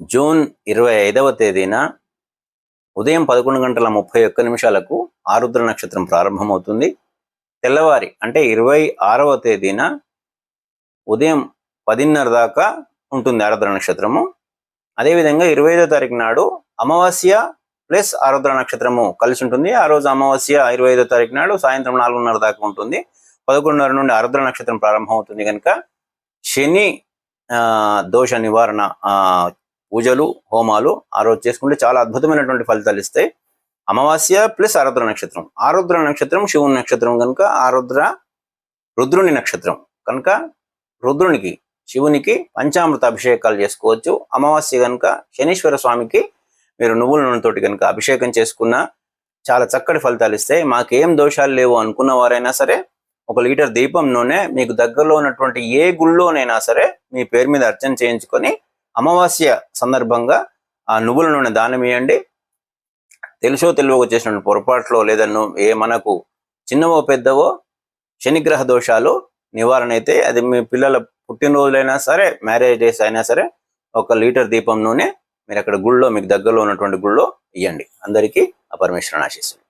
June ఇరవై ఐదవ తేదీన ఉదయం పదకొండు గంటల ముప్పై ఒక్క నిమిషాలకు ఆరుద్ర నక్షత్రం ప్రారంభమవుతుంది. తెల్లవారి అంటే ఇరవై ఆరవ తేదీన ఉదయం పదిన్నర దాకా ఉంటుంది ఆరుద్ర నక్షత్రము. అదేవిధంగా ఇరవై ఐదో తారీఖు నాడు అమావాస్య ప్లస్ ఆరుద్ర నక్షత్రము కలిసి ఉంటుంది. ఆ రోజు అమావాస్య ఇరవై ఐదో తారీఖు నాడు సాయంత్రం నాలుగున్నర దాకా ఉంటుంది. పదకొండున్నర నుండి ఆరుద్ర నక్షత్రం ప్రారంభమవుతుంది కనుక శని ఆ, దోష నివారణ పూజలు హోమాలు ఆ రోజు చేసుకుంటే చాలా అద్భుతమైనటువంటి ఫలితాలు ఇస్తాయి. అమావాస్య ప్లస్ ఆరుద్ర నక్షత్రం. ఆరుద్ర నక్షత్రం శివుని నక్షత్రం కనుక ఆరుద్ర రుద్రుని నక్షత్రం. కనుక రుద్రునికి శివునికి పంచామృత అభిషేకాలు చేసుకోవచ్చు. అమావాస్య కనుక శనీశ్వర స్వామికి మీరు నువ్వుల నూనెతోటి కనుక అభిషేకం చేసుకున్న చాలా చక్కటి ఫలితాలు ఇస్తాయి. మాకేం దోషాలు లేవు అనుకున్న వారైనా సరే ఒక లీటర్ దీపం నూనె మీకు దగ్గరలో ఉన్నటువంటి ఏ గుళ్ళోనైనా సరే మీ పేరు మీద అర్చన చేయించుకొని అమావాస్య సందర్భంగా ఆ నువ్వుల నూనె దానం ఇవ్వండి తెలుసో తెలియక చేసిన పొరపాట్లో లేదా ఏ మనకు చిన్నవో పెద్దవో శనిగ్రహ దోషాలు నివారణ అయితే అది మీ పిల్లల పుట్టినరోజులైనా సరే మ్యారేజ్ డేస్ అయినా సరే ఒక లీటర్ దీపం నూనె మీరు అక్కడ గుళ్ళో మీకు దగ్గరలో ఉన్నటువంటి గుళ్ళో ఇవ్వండి అందరికీ ఆ పరమేశ్వరుని ఆశిస్తుంది